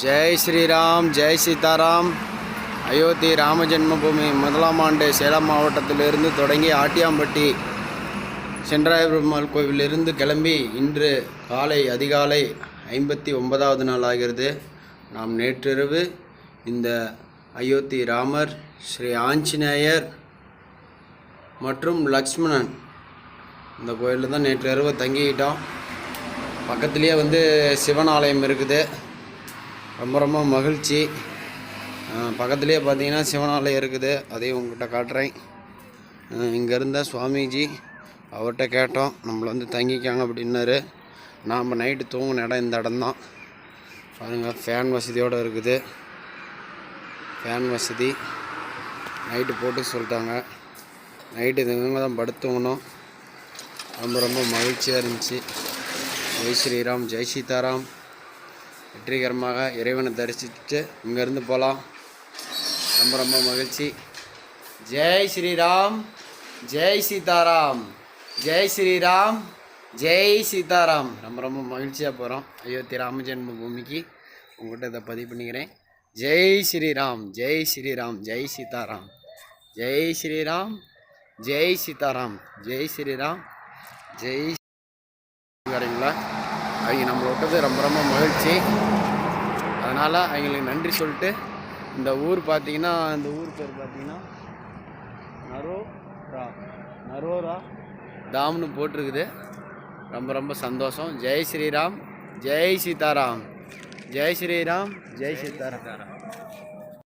ஜெய் ஸ்ரீராம் ஜெய் சீதாராம். அயோத்தி ராம ஜென்மபூமி முதலாம் ஆண்டு சேலம் மாவட்டத்திலிருந்து தொடங்கி ஆட்டியாம்பட்டி சென்றாய பெருமாள் கோவிலிருந்து கிளம்பி இன்று காலை அதிகாலை ஐம்பத்தி ஒன்பதாவது நாள் ஆகிறது. நாம் நேற்றிரவு இந்த அயோத்தி ராமர் ஸ்ரீ ஆஞ்சநேயர் மற்றும் லக்ஷ்மணன் இந்த கோயிலில் தான் நேற்று இரவு தங்கிக்கிட்டோம். பக்கத்துலேயே வந்து சிவன் ஆலயம் இருக்குது. ரொம்ப ரொம்ப மகிழ்ச்சி. பக்கத்துலேயே பார்த்தீங்கன்னா சிவனாலயம் இருக்குது. அதையும் உங்கள்கிட்ட காட்டுறேன். இங்கே இருந்த சுவாமிஜி அவர்கிட்ட கேட்டோம். நம்மளை வந்து தங்கிக்காங்க அப்படின்னாரு. நாம் நைட்டு தூங்கின இடம் இந்த இடம் தான். பாருங்கள் ஃபேன் வசதியோடு இருக்குது. ஃபேன் வசதி. நைட்டு போட்டு சொல்லிட்டாங்க. நைட்டு இதுங்க தான் படுத்துங்கணும் ரொம்ப ரொம்ப மகிழ்ச்சியாக இருந்துச்சு. ஜெய் ஸ்ரீராம் ஜெய் சீதாராம். வெற்றிகரமாக இறைவனை தரிசிச்சுட்டு இங்கேருந்து போகலாம். ரொம்ப ரொம்ப மகிழ்ச்சி. ஜெய் ஸ்ரீராம் ஜெய் சீதாராம் ஜெய் ஸ்ரீராம் ஜெய் சீதாராம். ரொம்ப ரொம்ப மகிழ்ச்சியாக போகிறோம் அயோத்தி ராம ஜென்ம பூமிக்கு உங்கள்கிட்ட இதை பதிவு பண்ணிக்கிறேன். ஜெய் ஸ்ரீராம் ஜெய் ஸ்ரீராம் ஜெய் சீதாராம். ஜெய் ஸ்ரீராம் ஜெய் சீதாராம். ஜெய் ஸ்ரீராம் ஜெய். வரீங்களா? அவங்க நம்மளை விட்டது ரொம்ப ரொம்ப மகிழ்ச்சி. அதனால் அவங்களுக்கு நன்றி சொல்லிட்டு இந்த ஊர் பார்த்தீங்கன்னா இந்த ஊர் பேர் பார்த்தீங்கன்னா நரோரா நரோரா தாம்னு போட்டிருக்குது. ரொம்ப ரொம்ப சந்தோஷம். ஜெய் ஸ்ரீராம் ஜெய் சீதாராம். ஜெய் ஸ்ரீராம் ஜெய் சீதாராம்.